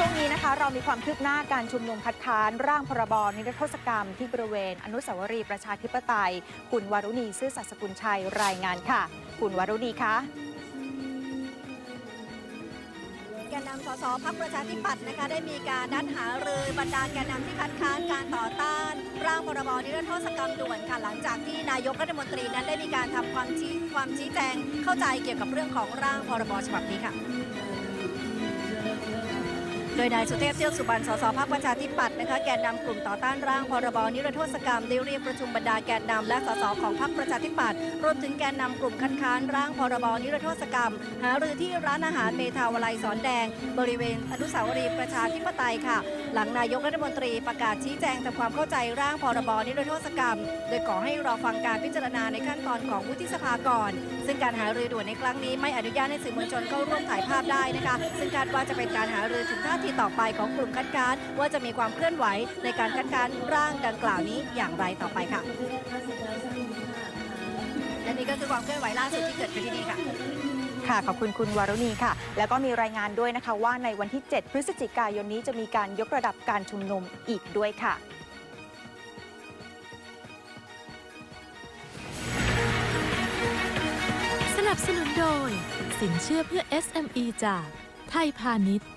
ช่วงนี้นะคะเรามีความคืบหน้าการชุมนุมคัดค้านร่างพรบนิรโทษกรรมที่บริเวณ อนุสาวรีย์ประชาธิปไตย คุณวารุณีซื่อสัตย์สกุลชัยรายงานค่ะ คุณวารุณีคะแกนนำสสพักประชาธิปัตย์นะคะได้มีการนัดหารือบรรดาแกนนำที่คัดค้านการต่อต้าน ร่างพรบนิรโทษกรรมด่วนค่ะหลังจากที่นายกรัฐมนตรีนั้นได้มีการทำความชี้ความชี้แจงเข้าใจเกี่ยวกับเรื่องของร่างพรบฉบับนี้ค่ะ ดยนายสุเทพเทือกสุบรรณ สสพักประชาธิปัตย์นะคะ แกนนำกลุ่มต่อต้านร่างพรบนิรโทษกรรมได้เรียกประชุมบรรดาแกนนำและสสของพรรคประชาธิปัตย์รวมถึงแกนนำกลุ่มคัดค้านร่างพรบนิรโทษกรรม หารือที่ร้านอาหารเมทาวลัยสอนแดง บริเวณอนุสาวรีย์ประชาธิปไตยค่ะ หลังนายกรัฐมนตรีประกาศชี้แจงทำความเข้าใจร่างพรบนิรโทษกรรม โดยขอให้รอฟังการพิจารณาในขั้นตอนของวุฒิสภาก่อน ซึ่งการหารือด่วนในครั้งนี้ไม่อนุญาตให้สื่อมวลชนเข้าร่วมถ่ายภาพได้นะคะ ซึ่งคาดว่าจะเป็นการหารือถึงท่าทีต่อไปของกลุ่มคัดค้านว่าจะมีความเคลื่อนไหวในการคัดค้านร่างดังกล่าวนี้อย่างไรต่อไปค่ะ และนี่ก็คือความเคลื่อนไหวล่าสุดที่เกิดขึ้นที่นี่ค่ะค่ะขอบคุณคุณวารุณีค่ะ แล้วก็มีรายงานด้วยนะคะว่าในวันที่ 7 พฤศจิกายนนี้จะมีการยกระดับการชุมนุมอีกด้วยค่ะสนับสนุนโดย สินเชื่อเพื่อ SME จากไทยพาณิชย์